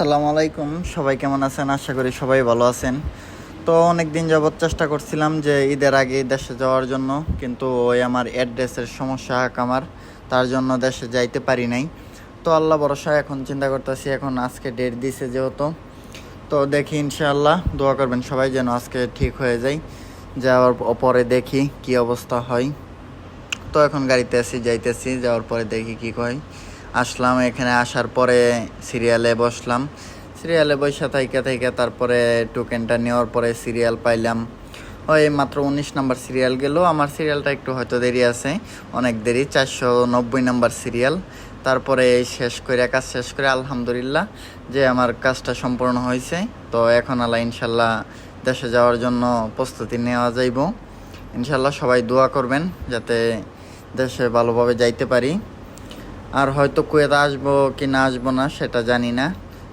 আসসালামু আলাইকুম। সবাই কেমন আছেন? আশা করি সবাই ভালো আছেন। তো অনেক দিন যাবৎ চেষ্টা করছিলাম যে ঈদের আগে দেশে যাওয়ার জন্য, কিন্তু ওই আমার অ্যাড্রেসের সমস্যা আমার, তার জন্য দেশে যাইতে পারি নাই। তো আল্লাহ ভরসা এখন চিন্তা করতেছি, এখন আজকে ডেট দিছে যেহেতু। তো দেখি ইনশাআল্লাহ, দোয়া করবেন সবাই যেন আজকে ঠিক হয়ে যায়, যাওয়ার পরে দেখি কি অবস্থা হয়। তো এখন গাড়িতে আসি যাইতেছি, যাওয়ার পরে দেখি কি কয় আসলাম, এখানে আসার পরে সিরিয়ালে বসলাম। সিরিয়ালে বসে থাইকা থাইকা তারপরে টোকেনটা নেওয়ার পরে সিরিয়াল পাইলাম। ওই মাত্র উনিশ নাম্বার সিরিয়াল গেল। আমার সিরিয়ালটা একটু হয়তো দেরি আছে, অনেক দেরি, চারশো নব্বই নাম্বার সিরিয়াল তারপরে শেষ করে কাজ শেষ করে আলহামদুলিল্লাহ যে আমার কাজটা সম্পূর্ণ হয়েছে তো এখন আল্লাহ ইনশাল্লাহ দেশে যাওয়ার জন্য প্রস্তুতি নেওয়া যাইব। ইনশাল্লাহ সবাই দোয়া করবেন যাতে দেশে ভালোভাবে যাইতে পারি। আর হয়তো কুয়েতে আসব কি না আসব না, সেটা জানি না।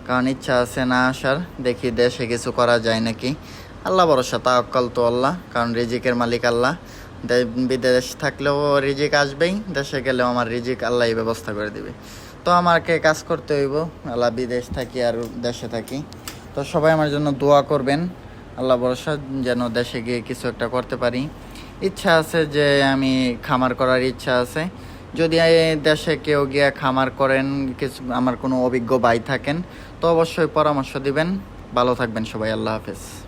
কারণ ইচ্ছা আছে না আসার, দেখি দেশে কিছু করা যায় নাকি। আল্লাহ ভরসা, তাওয়াক্কাল তো আল্লাহ, কারণ রিজিকের মালিক আল্লাহ। বিদেশ থাকলেও রিজিক আসবেই, দেশে গেলেও আমার রিজিক আল্লাহই ব্যবস্থা করে দিবে। তো আমাকে কাজ করতে হইব, আল্লাহ বিদেশ থাকি আর দেশে থাকি। তো সবাই আমার জন্য দোয়া করবেন, আল্লাহ ভরসা, যেন দেশে গিয়ে কিছু একটা করতে পারি। ইচ্ছা আছে যে আমি খামার করার ইচ্ছা আছে। যদি এই দেশে কেউ গিয়ে খামার করেন, কিছু, আমার কোনো অভিজ্ঞ ভাই থাকেন, তো অবশ্যই পরামর্শ দিবেন। ভালো থাকবেন সবাই, আল্লাহ হাফেজ।